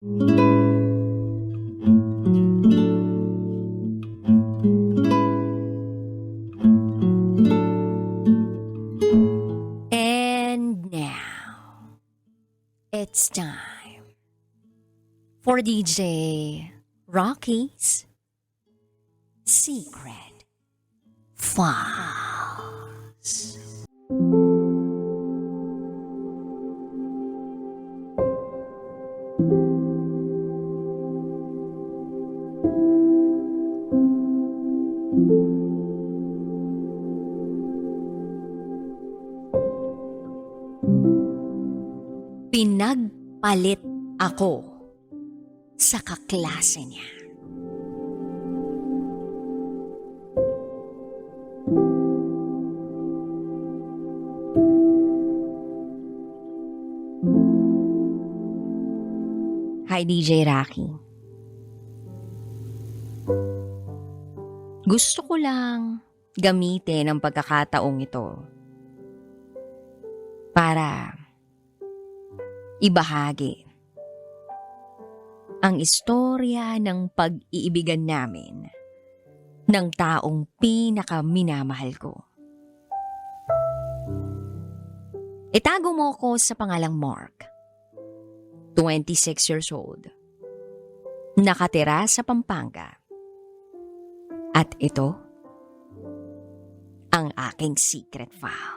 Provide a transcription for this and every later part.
And now, it's time for DJ Rocky's Secret Files. Pinagpalit ako sa kaklase niya. Hi DJ Rocky. Gusto ko lang gamitin ang pagkakataong ito para ibahagi ang istorya ng pag-iibigan namin ng taong pinakaminamahal ko. Itago mo ko sa pangalang Mark. 26 years old. Nakatira sa Pampanga. At ito, ang aking secret file.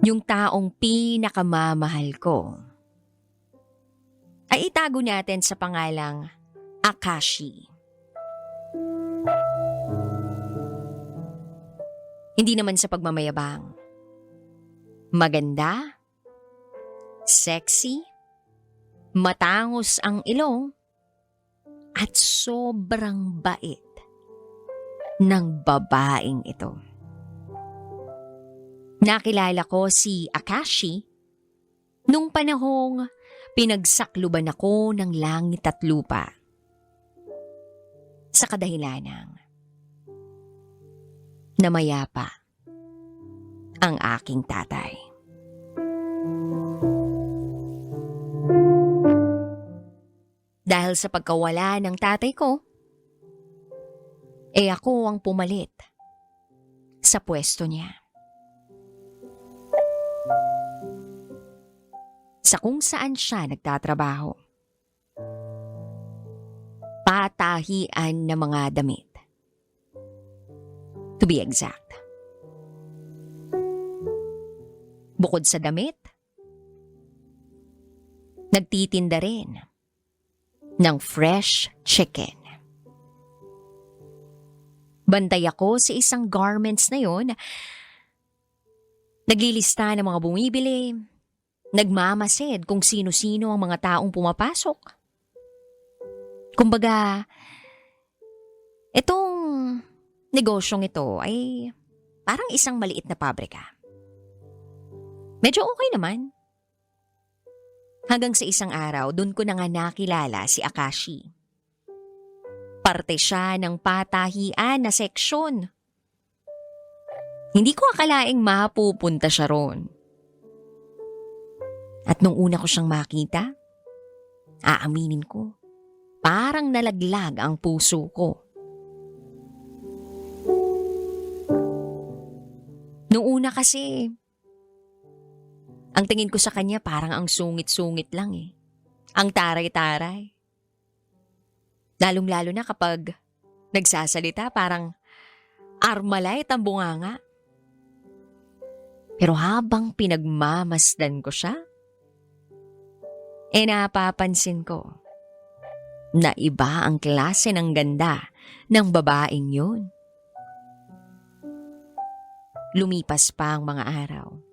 Yung taong pinakamamahal ko ay itago natin sa pangalang Akashi. Hindi naman sa pagmamayabang. Maganda, sexy, matangos ang ilong, at sobrang bait ng babaeng ito. Nakilala ko si Akashi nung panahong pinagsakluban ako ng langit at lupa. Sa kadahilanang namayapa ang aking tatay. Dahil sa pagkawala ng tatay ko, eh ako ang pumalit sa pwesto niya. Sa kung saan siya nagtatrabaho. Patahian ng mga damit. To be exact. Bukod sa damit, nagtitinda rin ng fresh chicken. Bantay ako sa isang garments na yon. Naglilista ng mga bumibili. Nagmamasid kung sino-sino ang mga taong pumapasok. Kumbaga, itong negosyong ito ay parang isang maliit na pabrika. Medyo okay naman. Hanggang sa isang araw, doon ko na nga nakilala si Akashi. Parte siya ng patahian na seksyon. Hindi ko akalaing mapupunta siya ron. At nung una ko siyang makita, aaminin ko, parang nalaglag ang puso ko. Nung una kasi, ang tingin ko sa kanya parang ang sungit-sungit lang eh. Ang taray-taray. Lalong-lalo na kapag nagsasalita parang armalay ang bunganga. Pero habang pinagmamasdan ko siya, eh napapansin ko na iba ang klase ng ganda ng babaeng yun. Lumipas pa ang mga araw.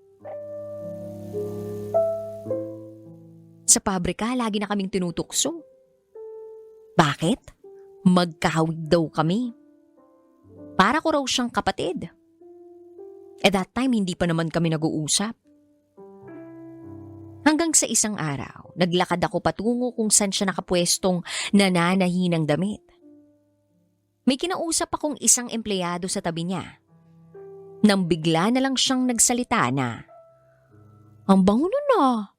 Sa pabrika, lagi na kaming tinutukso. Bakit? Magkahawig daw kami. Para ko raw siyang kapatid. At that time, hindi pa naman kami nag-uusap. Hanggang sa isang araw, naglakad ako patungo kung saan siya nakapwestong nananahi ng damit. May kinausap akong isang empleyado sa tabi niya. Nang bigla na lang siyang nagsalita na. Ang bango na.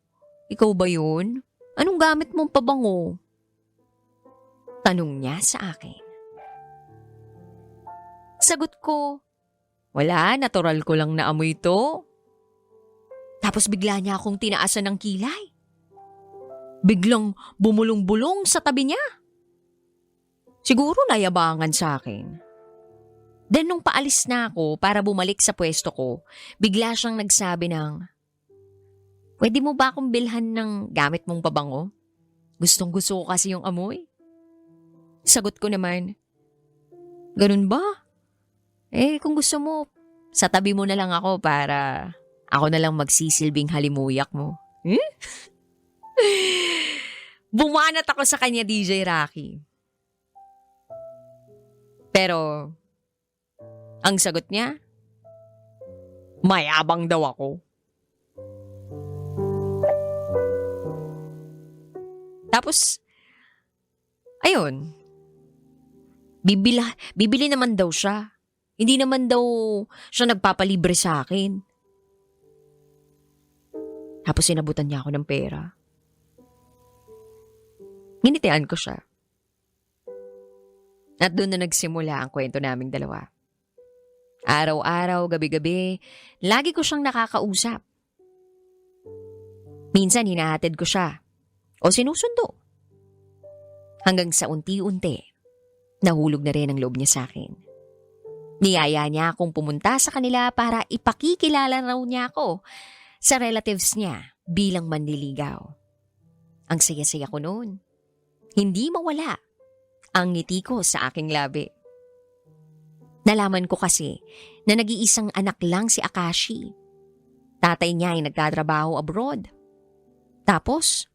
Ikaw ba yun? Anong gamit mong pabango? Tanong niya sa akin. Sagot ko, wala, natural ko lang naamoy ito. Tapos bigla niya akong tinaasan ng kilay. Biglang bumulong-bulong sa tabi niya. Siguro nayabangan sa akin. Then nung paalis na ako para bumalik sa pwesto ko, bigla siyang nagsabi ng, Pwede mo ba akong bilhan ng gamit mong pabango? Gustong gusto ko kasi yung amoy. Sagot ko naman, Ganun ba? Eh kung gusto mo, sa tabi mo na lang ako para ako na lang magsisilbing halimuyak mo. Hmm? Bumanat ako sa kanya, DJ Rocky. Pero, ang sagot niya, mayabang daw ako. Tapos, ayun, bibila, bibili naman daw siya. Hindi naman daw siya nagpapalibre sa akin. Tapos sinabutan niya ako ng pera. Nginitian ko siya. At doon na nagsimula ang kwento naming dalawa. Araw-araw, gabi-gabi, lagi ko siyang nakakausap. Minsan hinahatid ko siya o sinusundo. Hanggang sa unti-unti, nahulog na rin ang loob niya sa akin. Niyaya niya akong pumunta sa kanila para ipakikilala raw niya ako sa relatives niya bilang manliligaw. Ang saya-saya ko noon. Hindi mawala ang ngiti ko sa aking labi. Nalaman ko kasi na nag-iisang anak lang si Akashi. Tatay niya ay nagtatrabaho abroad. Tapos,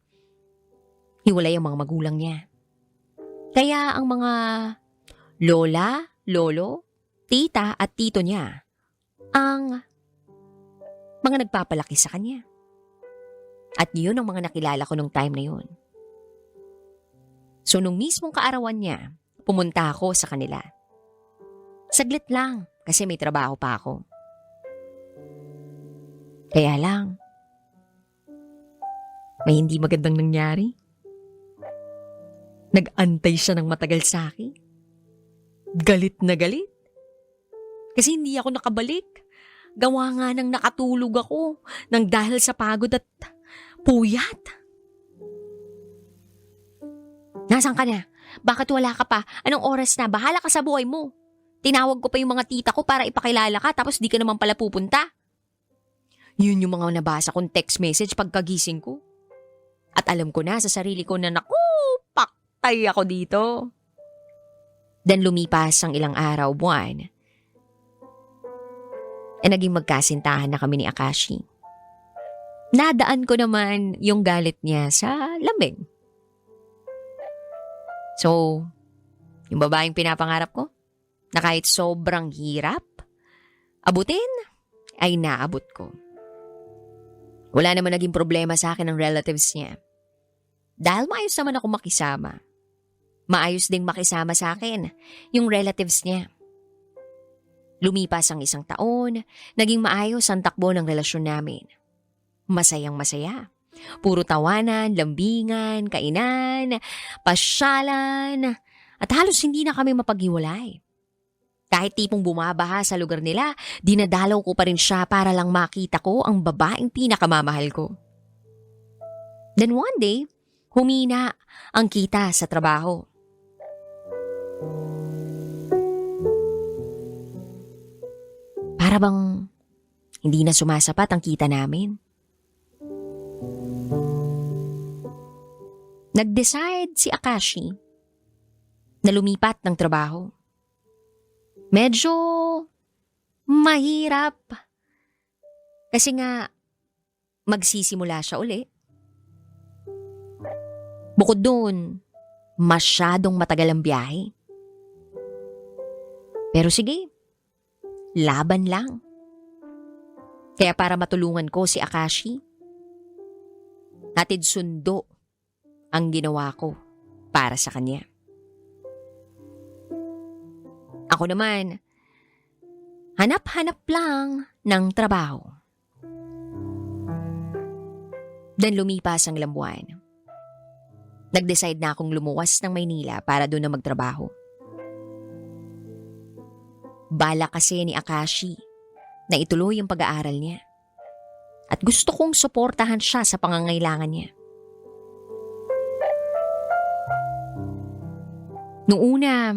hiwalay ang mga magulang niya. Kaya ang mga lola, lolo, tita at tito niya ang mga nagpapalaki sa kanya. At yun ang mga nakilala ko nung time na yun. So nung mismong kaarawan niya, pumunta ako sa kanila. Saglit lang kasi may trabaho pa ako. Kaya lang, may hindi magandang nangyari. Nag-antay siya ng matagal sa akin. Galit na galit. Kasi hindi ako nakabalik. Gawa nga nang nakatulog ako nang dahil sa pagod at puyat. Nasaan ka na? Bakit wala ka pa? Anong oras na? Bahala ka sa buhay mo. Tinawag ko pa yung mga tita ko para ipakilala ka tapos di ka naman pala pupunta. Yun yung mga nabasa kong text message pagkagising ko. At alam ko na sa sarili ko na naku, paktay ako dito. Dan lumipas ang ilang araw, buwan. E naging magkasintahan na kami ni Akashi. Nadaan ko naman yung galit niya sa lambing. So, yung babaeng pinapangarap ko, na kahit sobrang hirap, abutin, ay naabot ko. Wala naman naging problema sa akin ng relatives niya. Dahil maayos naman ako makisama. Maayos ding makisama sa akin yung relatives niya. Lumipas ang isang taon, naging maayos ang takbo ng relasyon namin. Masayang masaya. Puro tawanan, lambingan, kainan, pasyalan, at halos hindi na kami mapaghiwalay. Kahit tipong bumabaha sa lugar nila, dinadalaw ko pa rin siya para lang makita ko ang babaeng pinakamamahal ko. Then one day, humina ang kita sa trabaho. Para bang hindi na sumasapat ang kita namin. Nag-decide si Akashi na lumipat ng trabaho. Medyo mahirap. Kasi nga, magsisimula siya uli. Bukod doon, masyadong matagal ang biyahe. Pero sige, laban lang. Kaya para matulungan ko si Akashi, natid sundo ang ginawa ko para sa kanya. Ako naman, Hanap-hanap lang ng trabaho. Dan lumipas ang ilang buwan. Nag-decide na akong lumuwas ng Maynila para doon na magtrabaho. Bala kasi ni Akashi na ituloy yung pag-aaral niya. At gusto kong suportahan siya sa pangangailangan niya. Noong una,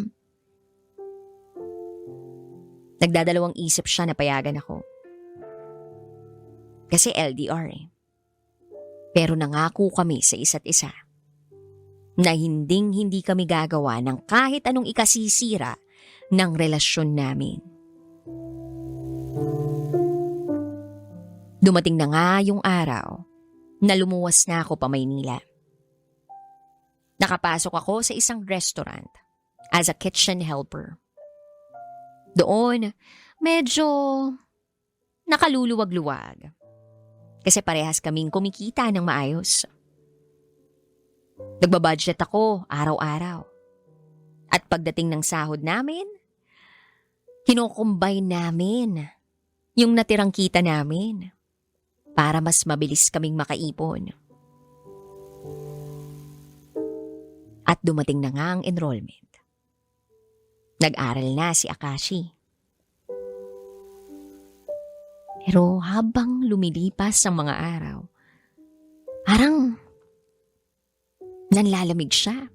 nagdadalawang isip siya na payagan ako. Kasi LDR eh. Pero nangako kami sa isa't isa na hinding hindi kami gagawa ng kahit anong ikasisira ng relasyon namin. Dumating na nga yung araw na lumuwas na ako pa Maynila. Nakapasok ako sa isang restaurant as a kitchen helper. Doon, medyo nakaluluwag-luwag. Kasi parehas kaming kumikita ng maayos. Nagbabudget ako araw-araw. At pagdating ng sahod namin, kinukumbay namin yung natirang kita namin para mas mabilis kaming makaipon. At dumating na nga ang enrollment. Nag-aral na si Akashi. Pero habang lumilipas ang mga araw, parang nanlalamig siya.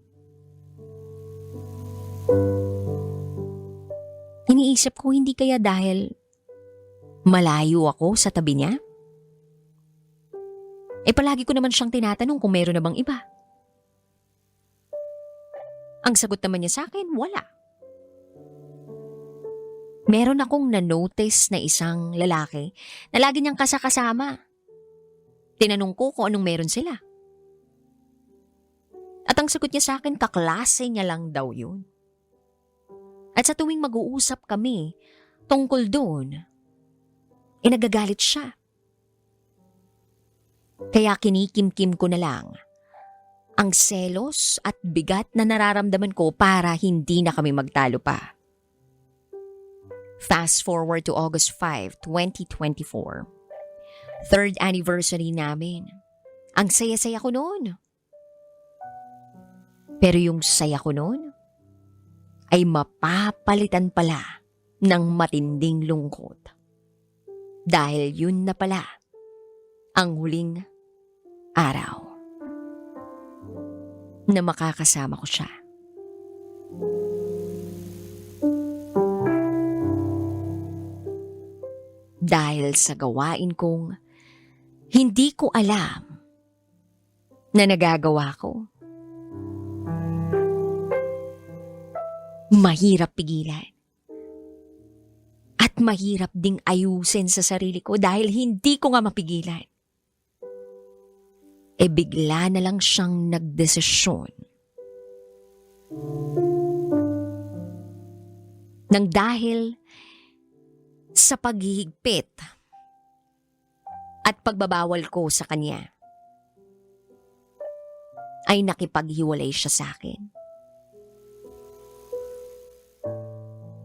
Iniisip ko hindi kaya dahil malayo ako sa tabi niya? Eh palagi ko naman siyang tinatanong kung meron na bang iba. Ang sagot naman niya sa akin, wala. Meron akong na-notice na isang lalaki na lagi niyang kasakasama. Tinanong ko kung anong meron sila. At ang sagot niya sa akin, kaklase niya lang daw yun. At sa tuwing mag-uusap kami tungkol doon, eh nagagalit siya. Kaya kinikimkim ko na lang ang selos at bigat na nararamdaman ko para hindi na kami magtalo pa. Fast forward to August 5, 2024. Third anniversary namin. Ang saya-saya ko noon. Pero yung saya ko noon ay mapapalitan pala ng matinding lungkot. Dahil yun na pala ang huling araw na makakasama ko siya. Dahil sa gawain kong hindi ko alam na nagagawa ko. Mahirap pigilan. At mahirap ding ayusin sa sarili ko dahil hindi ko nga mapigilan e bigla na lang siyang nagdesisyon. Nang dahil sa paghihigpit at pagbabawal ko sa kanya, ay nakipaghiwalay siya sa akin.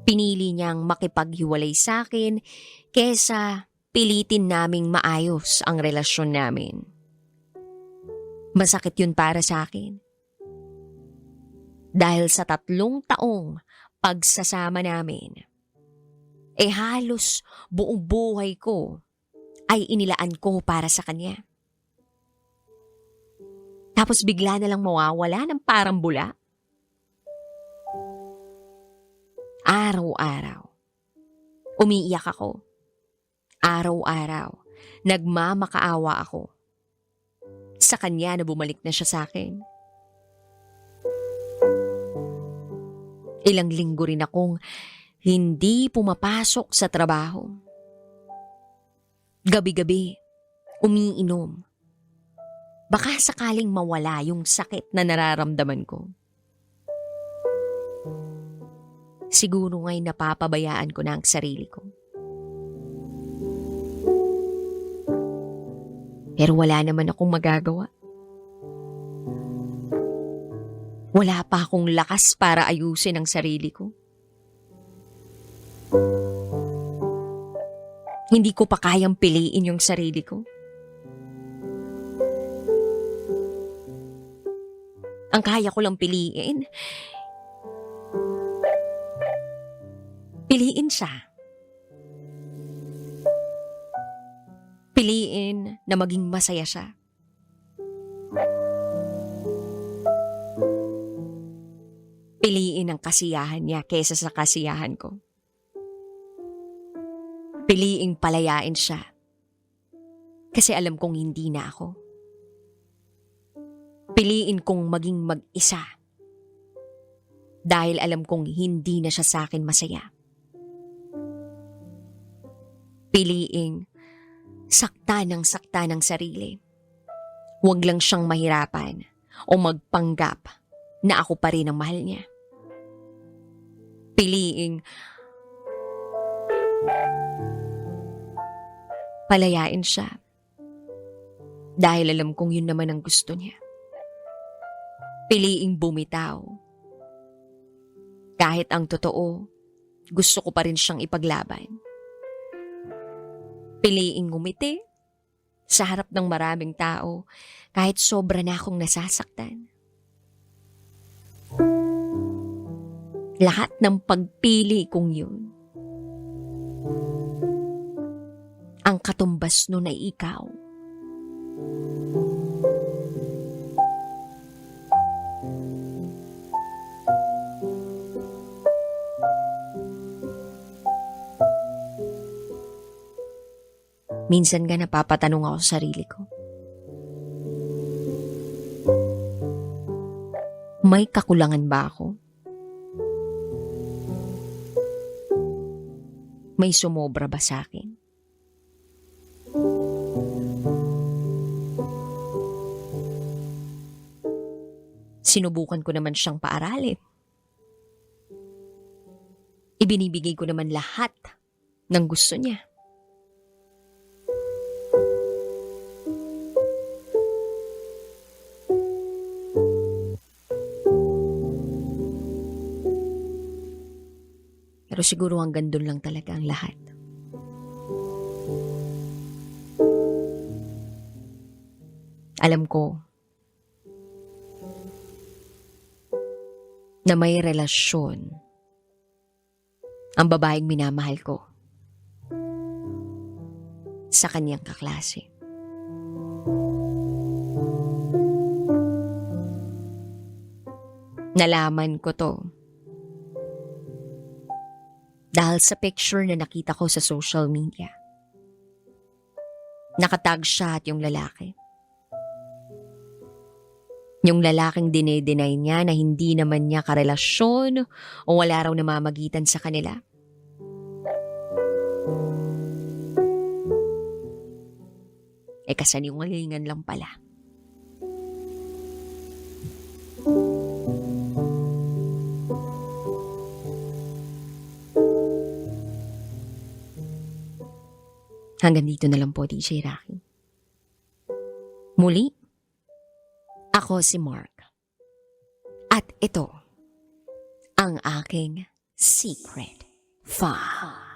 Pinili niyang makipaghiwalay sa akin kesa pilitin naming maayos ang relasyon namin. Masakit yun para sa akin. Dahil sa tatlong taong pagsasama namin, eh halos buong buhay ko ay inilaan ko para sa kanya. Tapos bigla na lang mawawala ng parang bula. Araw-araw, umiiyak ako. Araw-araw, nagmamakaawa ako sa kanya na bumalik na siya sa akin. Ilang linggo rin akong hindi pumapasok sa trabaho. Gabi-gabi, umiinom. Baka sakaling mawala yung sakit na nararamdaman ko. Siguro nga'y napapabayaan ko na ang sarili ko. Pero wala naman akong magagawa. Wala pa akong lakas para ayusin ang sarili ko. Hindi ko pa kayang piliin yung sarili ko. Ang kaya ko lang piliin, piliin siya. Piliin na maging masaya siya. Piliin ang kasiyahan niya kesa sa kasiyahan ko. Piliing palayain siya. Kasi alam kong hindi na ako. Piliin kong maging mag-isa. Dahil alam kong hindi na siya sa akin masaya. Piliing sakta ng sakta ng sarili. Huwag lang siyang mahirapan o magpanggap na ako pa rin ang mahal niya. Piliing palayain siya. Dahil alam kong yun naman ang gusto niya. Piliing bumitaw. Kahit ang totoo, gusto ko pa rin siyang ipaglaban. Piliing ngumiti sa harap ng maraming tao kahit sobra na akong nasasaktan. Lahat ng pagpili kong yun. Ang katumbas nun ay ikaw. Minsan nga napapatanong ako sa sarili ko. May kakulangan ba ako? May sumobra ba sa akin? Sinubukan ko naman siyang paaralin. Ibinibigay ko naman lahat ng gusto niya. Pero siguro hanggang doon lang talaga ang lahat. Alam ko na may relasyon ang babaeng minamahal ko sa kanyang kaklase. Nalaman ko to dahil sa picture na nakita ko sa social media. Nakatag siya at yung lalaki. Yung lalaking dinedenay niya na hindi naman niya karelasyon o wala raw namamagitan sa kanila. Eh kasaniwalingan lang pala. Hanggang dito na lang po, DJ Rocky. Muli, ako si Mark. At ito, ang aking secret file.